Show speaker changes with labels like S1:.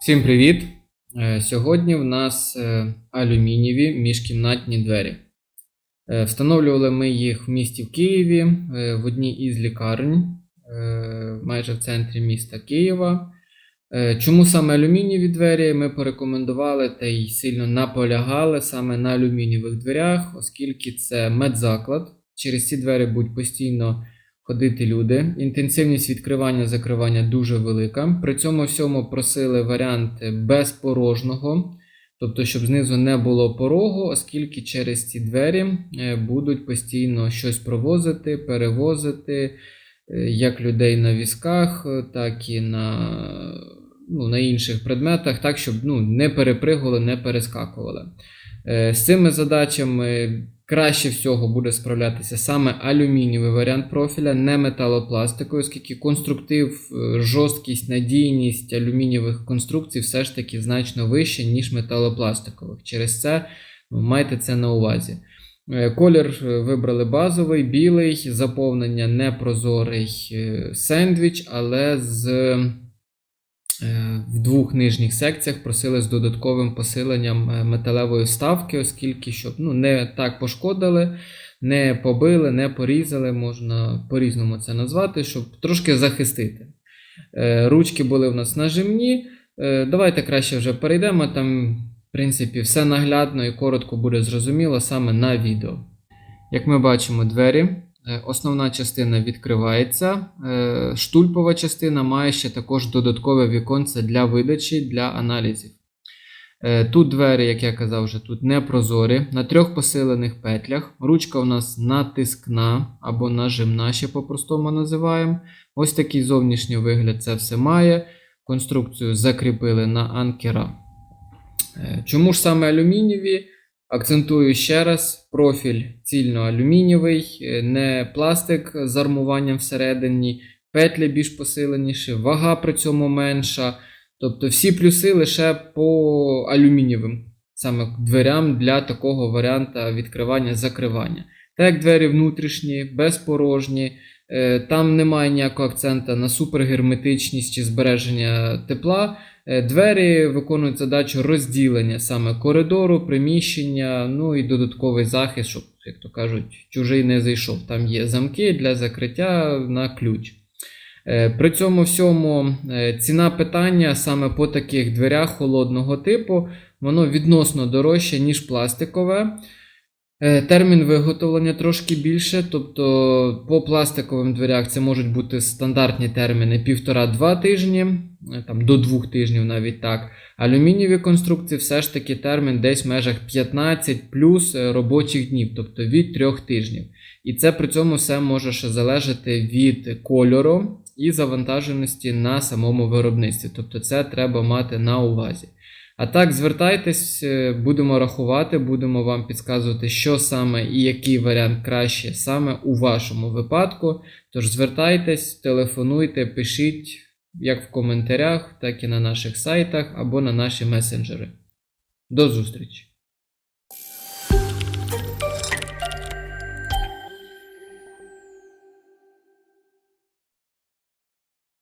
S1: Всім привіт! Е, Сьогодні в нас е, алюмінієві міжкімнатні двері. Е, Встановлювали ми їх в місті в Києві в одній із лікарень, майже в центрі міста Києва. Чому саме алюмінієві двері ми порекомендували та й сильно наполягали саме на алюмінієвих дверях, оскільки це медзаклад. Через ці двері будуть постійно ходити люди. Інтенсивність відкривання закривання дуже велика. При цьому всьому просили варіант без порожного, тобто, щоб знизу не було порогу, оскільки через ці двері е, будуть постійно щось провозити, перевозити, е, як людей на візках, е, так і на, ну, на інших предметах, так, щоб ну, не перепригували, не перескакували. З цими задачами краще всього буде справлятися саме алюмінієвий варіант профіля, не металопластиковий, оскільки конструктив, е, жорсткість, надійність алюмінієвих конструкцій все ж таки значно вища, ніж металопластикових. Через це ну, майте це на увазі. Е, Колір е, вибрали базовий, білий, заповнення непрозорий е, сендвіч, але з в двох нижніх секціях просили з додатковим посиленням е, металевої вставки, оскільки щоб ну, не так пошкодили, не побили, не порізали, можна по-різному це назвати, щоб трошки захистити. Е, Ручки були в нас нажимні. Е, Давайте краще вже перейдемо. Там, в принципі, все наглядно і коротко буде зрозуміло саме на відео. Як ми бачимо, двері. Е, Основна частина відкривається. Е, Штульпова частина має ще також додаткове віконце для видачі для аналізів. Е, Тут двері, як я казав, вже тут не прозорі. На трьох посилених петлях. Ручка у нас натискна або нажимна, ще по-простому називаємо. Ось такий зовнішній вигляд це все має. Конструкцію закріпили на анкера. Чому ж саме алюмінієві? Акцентую ще раз: профіль цільно-алюмінієвий, е, не пластик з армуванням всередині, петлі більш посиленіші, вага при цьому менша. Тобто всі плюси лише по алюмінієвим саме дверям для такого варіанта відкривання-закривання. Так як двері внутрішні, безпорожні, е, там немає ніякого акцента на супергерметичність чи збереження тепла. Е, Двері виконують задачу розділення саме коридору, приміщення, ну і додатковий захист, щоб, як то кажуть, чужий не зайшов. Там є замки для закриття на ключ. Е, При цьому всьому е, ціна питання саме по таких дверях холодного типу, воно відносно дорожче, ніж пластикове. Термін виготовлення трошки більше, тобто по пластиковим дверях це можуть бути стандартні терміни 1,5-2 тижні, там до 2 тижнів навіть так. Алюмінієві конструкції все ж таки термін десь в межах 15 плюс е, робочих днів, тобто від 3 тижнів. І це при цьому все може ще залежати від кольору і завантаженості на самому виробництві. Тобто це треба мати на увазі. А так, звертайтесь, е, будемо рахувати, будемо вам підказувати, що саме і який варіант краще саме у вашому випадку. Тож звертайтесь, телефонуйте, пишіть як в коментарях, так і на наших сайтах або на наші месенджери. До зустрічі!